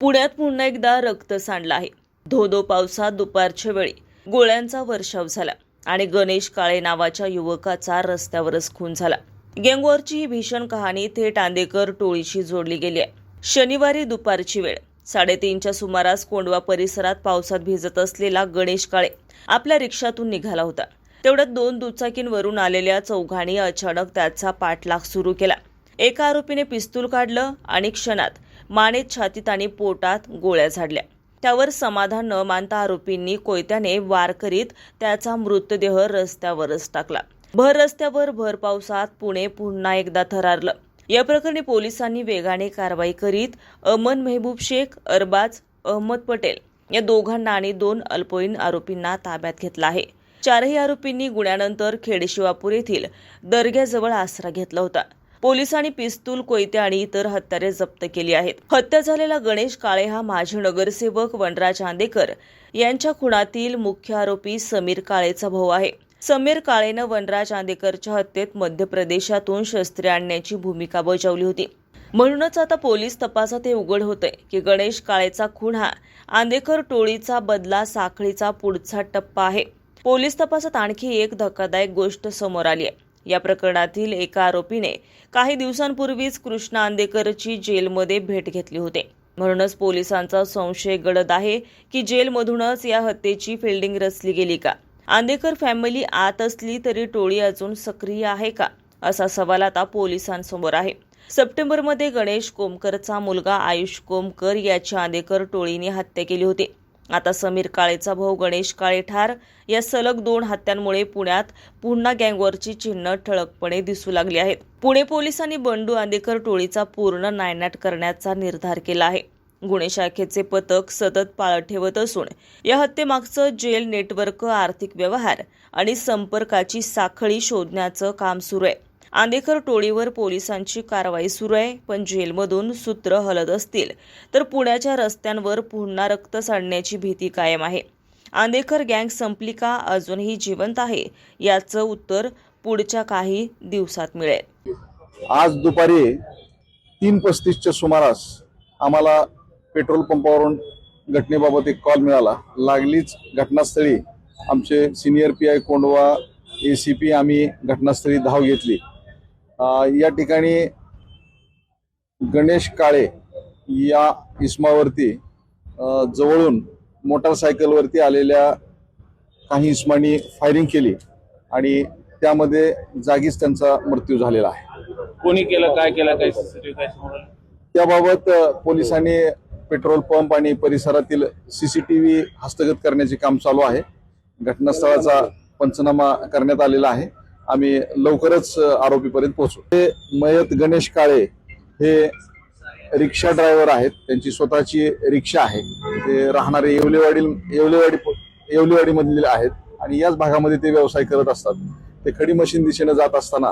पुण्यात पुन्हा एकदा रक्त सांडलं आहे. धोधो पावसात दुपारच्या वेळी गोळ्यांचा वर्षाव झाला आणि गणेश काळे नावाच्या युवकाचा रस्त्यावरच खून झाला. गँगवॉरची ही भीषण कहाणी थेट आंदेकर टोळीशी जोडली गेली आहे. शनिवारी दुपारची वेळ. साडेतीनच्या सुमारास कोंडवा परिसरात पावसात भिजत असलेला गणेश काळे आपल्या रिक्षातून निघाला होता. तेवढ्यात दोन दुचाकींवरून आलेल्या चौघांनी अचानक त्याचा पाठलाग सुरू केला. एका आरोपीने पिस्तूल काढलं आणि क्षणात माने छातीत आणि पोटात गोळ्या झाडल्या. त्यावर समाधान न मानता आरोपींनी कोयत्याने वार करीत त्याचा मृतदेह रस्त्यावरच टाकला. भर रस्त्यावर भर पावसात पुणे पुन्हा एकदा थरारलं. या प्रकरणी पोलिसांनी वेगाने कारवाई करीत अमन मेहबूब शेख अरबाज अहमद पटेल या दोघांना आणि दोन अल्पवयीन आरोपींना ताब्यात घेतला आहे. चारही आरोपींनी गुन्ह्यानंतर खेडशिवापूर येथील दर्ग्याजवळ आसरा घेतला होता. पोलिसांनी पिस्तूल कोयते आणि इतर हत्यारे जप्त केली आहेत. हत्या झालेला गणेश काळे हा माजी नगरसेवक वनराज आंदेकर. यांच्या खुनातील मुख्य आरोपी समीर काळेचा भाऊ आहे. समीर काळेनं वनराज आंदेकरच्या हत्येत मध्य प्रदेशातून शस्त्रे आणण्याची भूमिका बजावली होती. म्हणूनच आता पोलीस तपासात हे उघड होतंय की गणेश काळेचा खून हा आंदेकर टोळीचा बदला साखळीचा पुढचा टप्पा आहे. पोलीस तपासात आणखी एक धक्कादायक गोष्ट समोर आली आहे. या प्रकरणातील एका आरोपीने काही दिवसांपूर्वीच कृष्णा आंदेकरची जेलमध्ये भेट घेतली होती. म्हणूनच पोलिसांचा संशय गडद आहे की जेलमधूनच या हत्येची फिल्डिंग रचली गेली का? आंदेकर फॅमिली आत असली तरी टोळी अजून सक्रिय आहे का? असा सवाल आता पोलिसांसमोर आहे. सप्टेंबरमध्ये गणेश कोमकरचा मुलगा आयुष कोमकर याची आंदेकर टोळीने हत्या केली होती. आता समीर काळेचा भाऊ गणेश काळे ठार या सलग दोन हत्यांमुळे पुण्यात पुन्हा गँगवरची चिन्ह ठळकपणे दिसू लागली आहेत. पुणे पोलिसांनी बंडू आंदेकर टोळीचा पूर्ण नायनाट करण्याचा निर्धार केला आहे. गुन्हे शाखेचे पथक सतत पाळत ठेवत असून या हत्येमागचं जेल नेटवर्क आर्थिक व्यवहार आणि संपर्काची साखळी शोधण्याचं काम सुरू आहे. आंदेकर टोळीवर पोलिसांची कारवाई सुरू आहे पण जेलमधून सूत्र हलत असतील तर पुण्याच्या रस्त्यांवर पुन्हा रक्त सांडण्याची भीती कायम आहे. आंदेकर गँग संपली का? अजूनही जिवंत आहे याचं उत्तर पुढच्या काही दिवसात मिळेल. आज दुपारी तीन पस्तीसच्या सुमारास आम्हाला पेट्रोल पंपावरून घटनेबाबत एक कॉल मिळाला. लागलीच घटनास्थळी आमचे senior P I Kondhwa A C P आम्ही घटनास्थळी धाव घेतली. या ठिकाणी गणेश काळे या इस्मावरती जवळून मोटारसायकलवरती आलेल्या काही इस्मानी फायरिंग केली आणि त्यामध्ये जागीच त्यांचा मृत्यू झालेला आहे. कोणी केलं काय केलं काय? त्याबाबत पोलिसांनी पेट्रोल पंप आणि परिसरातील सीसीटीव्ही हस्तगत करण्याचे काम चालू आहे. घटनास्थळाचा पंचनामा करण्यात आलेला आहे. आम्ही लवकरच आरोपीपर्यंत पोहोचू. हे मयत गणेश काळे हे रिक्षा ड्रायव्हर आहेत. त्यांची स्वतःची रिक्षा आहे. ते राहणारे येवलेवाडी येवलेवाडी येवलेवाडी मधले आहेत. आणि याच भागामध्ये ते व्यवसाय करत असतात. ते खडी मशीन दिशेनं जात असताना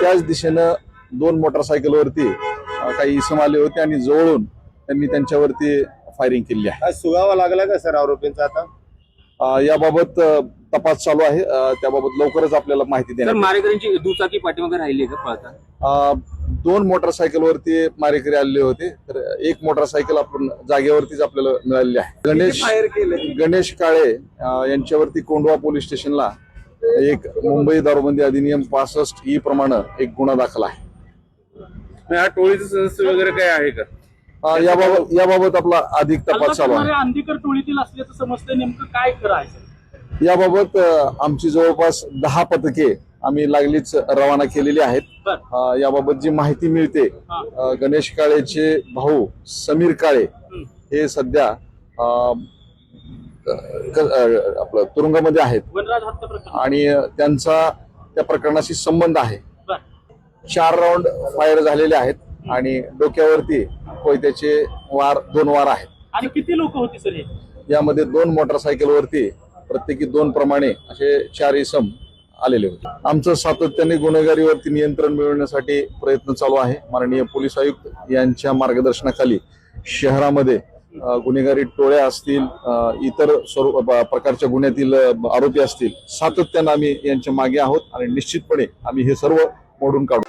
त्याच दिशेनं दोन मोटरसायकलवरती काही इसम आले होते आणि जवळून त्यांनी त्यांच्यावरती फायरिंग केली आहे. सुगावा लागला का सर आरोपींचा आता? याबाबत तपास चालू आहे. त्याबाबत लवकरच आपल्याला माहिती येईल. मारेकऱ्यांची दुचाकी पाठीमागे राहिली का पळता? अ, दोन मोटरसायकलवरती मारेकरी आलेले होते. तर एक मोटरसायकल आपण जागेवरतीच आपल्याला मिळालेली आहे. गणेश गणेश काळे यांच्यावरती कोंडवा पोलीस स्टेशनला एक मुंबई दारूबंदी अधिनियम पासष्ट ई प्रमाणे एक गुन्हा दाखल आहे. हा टोळीचं सदस्य वगैरे काय आहे का? याबाबत याबाबत आपला अधिक तपास चालू आहे. अंधीकर टोळीतील असल्याचं समजतंय. नेमकं काय करायचं याबाबत आमची जवळपास दहा पथके आम्ही लागलीच रवाना केलेली आहेत. याबाबत जी माहिती मिळते गणेश काळेचे भाऊ समीर काळे हे सध्या आपलं तुरुंगामध्ये आहेत. आणि त्यांचा त्या प्रकरणाशी संबंध आहे. चार राऊंड फायर झालेले आहेत आणि डोक्यावरती कोयत्याचे वार दोन वार आहेत. आणि किती लोक होती सर यामध्ये दोन मोटरसायकलवरती प्रत्येकी दोन प्रमाणे असे चार इसम आलेले होते. आमचं सातत्याने गुन्हेगारीवरती नियंत्रण मिळवण्यासाठी प्रयत्न चालू आहे. माननीय पोलीस आयुक्त यांच्या मार्गदर्शनाखाली शहरामध्ये गुन्हेगारी टोळ्या असतील इतर स्वरूप प्रकारच्या गुन्ह्यातील आरोपी असतील सातत्यानं आम्ही यांच्या मागे आहोत आणि निश्चितपणे आम्ही हे सर्व मोडून काढू.